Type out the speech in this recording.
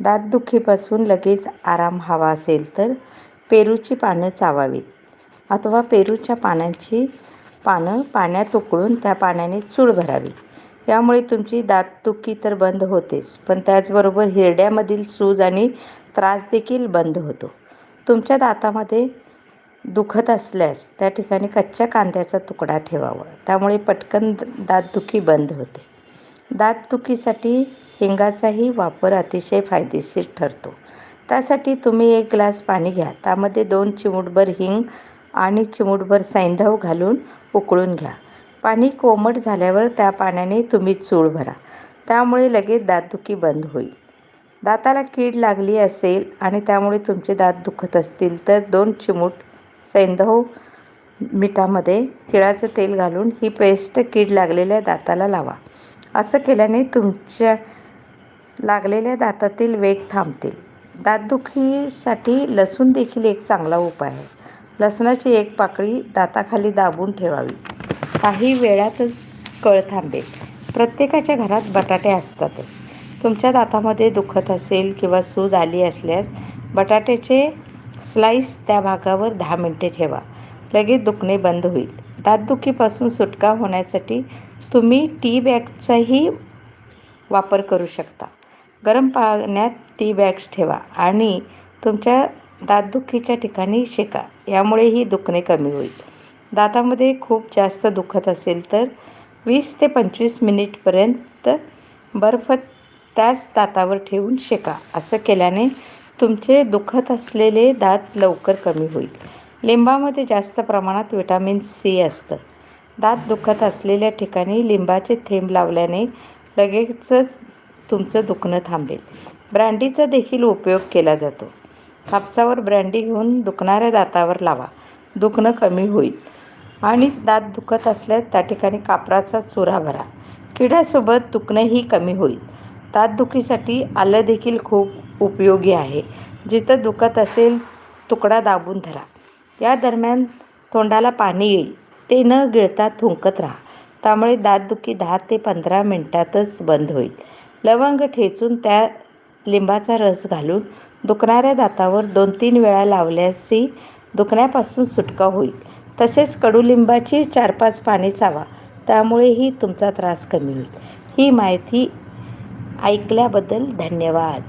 दातदुखीपासून लगेच आराम हवा असेल तर पेरूची पानं चावावीत. अथवा पेरूच्या पानांची पानं पाण्यात उकळून त्या पाण्याने चूळ भरावी. यामुळे तुमची दातदुखी तर बंद होतेच पण त्याचबरोबर हिरड्यामधील सूज आणि त्रास देखील बंद होतो. तुमच्या दातामध्ये दुखत असल्यास त्या ठिकाणी कच्च्या कांद्याचा तुकडा ठेवावा. त्यामुळे पटकन दातदुखी बंद होते. दातदुखीसाठी हिंगाचाही वापर अतिशय फायदेशीर ठरतो. त्यासाठी तुम्ही एक ग्लास पाणी घ्या. त्यामध्ये दोन चिमूटभर हिंग आणि चिमूटभर सैंधव घालून उकळून घ्या. पाणी कोमट झाल्यावर त्या पाण्याने तुम्ही चूळ भरा. त्यामुळे लगेच दातदुखी बंद होईल. दाताला कीड लागली असेल आणि त्यामुळे तुमचे दात दुखत असतील तर दोन चिमूट सैंधव मिठामध्ये तिळाचं तेल घालून ही पेस्ट कीड लागलेल्या दाताला लावा. असं केल्याने तुमच्या लागलेल्या दातातील वेग थांबतील. दातदुखीसाठी लसूण देखील एक चांगला उपाय आहे. लसणाची एक पाकळी दाताखाली दाबून ठेवावी. काही वेळातच कळ थांबेल. प्रत्येकाच्या घरात बटाटे असतातच. तुमच्या दातामध्ये दुखत असेल किंवा सूज आली असल्यास बटाट्याचे स्लाईस त्या भागावर दहा मिनटे ठेवा. लगेच दुखणे बंद होईल. दातदुखीपासून सुटका होण्यासाठी तुम्ही टी बॅगचाही वापर करू शकता. गरम पाण्यात टी बॅग्स ठेवा आणि तुमच्या दातदुखीच्या ठिकाणी शेका. यामुळेही दुखणे कमी होईल. दातामध्ये खूप जास्त दुखत असेल तर वीस ते पंचवीस मिनिटपर्यंत बर्फ त्याच दातावर ठेवून शेका. असं केल्याने तुमचे दुखत असलेले दात लवकर कमी होईल. लिंबामध्ये जास्त प्रमाणात विटॅमिन सी असतं. दात दुखत असलेल्या ठिकाणी लिंबाचे थेंब लावल्याने लगेचच तुमचं दुखणं थांबेल. ब्रँडीचा देखील उपयोग केला जातो. कापसावर ब्रँडी घेऊन दुखणाऱ्या दातावर लावा. दुखणं कमी होईल. आणि दात दुखत असल्यास त्या ठिकाणी कापराचा चुरा भरा. किड्यासोबत दुखणंही कमी होईल. दातदुखीसाठी आलं देखील खूप उपयोगी आहे. जिथं दुखत असेल तुकडा दाबून धरा. या दरम्यान तोंडाला पाणी येईल. ते न गिळता थुंकत राहा. त्यामुळे दातदुखी दहा ते पंधरा मिनटातच बंद होईल. लवंग ठेचून त्या लिंबाचा रस घालून दुखणाऱ्या दातावर दोन तीन वेळा लावल्यासही दुखण्यापासून सुटका होईल. तसेच कडुलिंबाची चार पाच पाने चावा त्यामुळेही तुमचा त्रास कमी होईल. ही माहिती ऐकल्याबद्दल धन्यवाद.